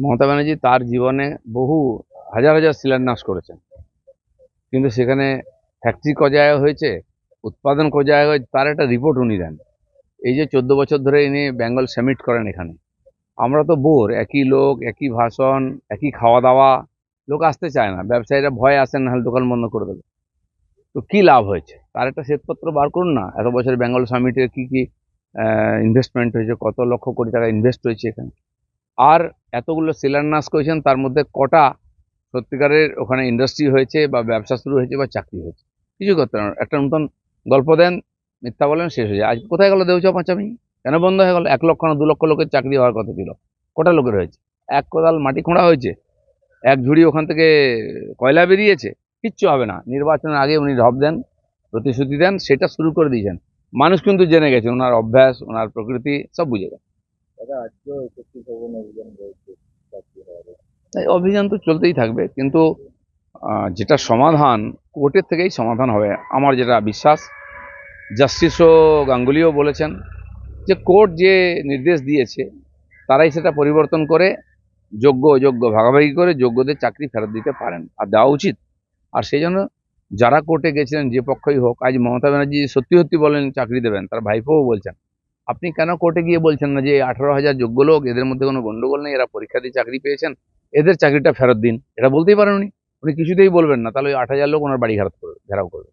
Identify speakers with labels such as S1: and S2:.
S1: মমতা ব্যানার্জি তার জীবনে বহু, হাজার হাজার শিলান্যাস করেছেন। কিন্তু সেখানে ফ্যাক্টরি ক জায়গায় হয়েছে, উৎপাদন ক জায়গায় হয়েছে, তার একটা রিপোর্ট উনি দেন। এই যে চোদ্দ বছর ধরে ইনি বেঙ্গল সামিট করেন এখানে। আমরা তো বোর, একই লোক, একই ভাষণ, একই খাওয়া দাওয়া লোক আসতে চায় না। ব্যবসায়ীরা ভয় আসেন, নাহলে দোকান বন্ধ করে দেবে। তো কি লাভ হয়েছে? তার একটা শ্বেতপত্র বার করুন না। এত বছর বেঙ্গল সামিটের কি কি ইনভেস্টমেন্ট হয়েছে, কত লক্ষ কোটি টাকা ইনভেস্ট হয়েছে এখানে? আর এতগুলো শিলান্যাস করেছেন, তার মধ্যে কটা সত্যিকারের ওখানে ইন্ডাস্ট্রি হয়েছে বা ব্যবসা শুরু হয়েছে বা চাকরি হয়েছে। কিছু করতে পারেন। একটা নতুন গল্প দেন, মিথ্যা বলেন, শেষ হয়ে যায়। আজ কোথায় গেল দেউচা পাঁচামি কেন বন্ধ হয়ে গেল? এক লক্ষ না দু লক্ষ লোকের চাকরি হওয়ার কথা ছিল। কটা লোকের হয়েছে? এক কোদাল মাটি খোঁড়া হয়েছে। এক ঝুড়ি ওখান থেকে কয়লা বেরিয়েছে? কিচ্ছু হবে না। নির্বাচনের আগে উনি ঢপ দেন, প্রতিশ্রুতি দেন, সেটা শুরু করে দিয়েছেন। মানুষ কিন্তু জেনে গেছে, ওনার অভ্যাস, ওনার প্রকৃতি, সব বুঝে গেছে।
S2: অভিযান
S1: তাই অভিযান তো চলতেই থাকবে, কিন্তু যেটা সমাধান, কোর্টের থেকেই সমাধান হবে, আমার যেটা বিশ্বাস। জাস্টিসও গাঙ্গুলিও বলেছেন যে, কোর্ট যে নির্দেশ দিয়েছে, তারাই সেটা পরিবর্তন করে যোগ্য, অযোগ্য, ভাগাভাগি করে যোগ্যদের চাকরি ফেরত দিতে পারেন, আর দেওয়া উচিত। আর সেই জন্য যারা কোর্টে গেছিলেন, যে পক্ষই হোক, আজ মমতা ব্যানার্জি সত্যি সত্যি বলেন, চাকরি দেবেন, তার ভাইপোও বলছেন। আপনি কেন কোর্টে গিয়ে বলছেন না যে আঠারো হাজার যোগ্য লোক, এদের মধ্যে কোনো গন্ডগোল নেই, এরা পরীক্ষা দিয়ে চাকরি পেয়েছেন, এদের চাকরিটা ফেরত দিন। এটা বলতেই পারেন উনি। উনি কিছুতেই বলবেন না, তাহলে ওই আট হাজার লোক ওনার বাড়ি ঘেরাত করবে, ঘেরাও করবে।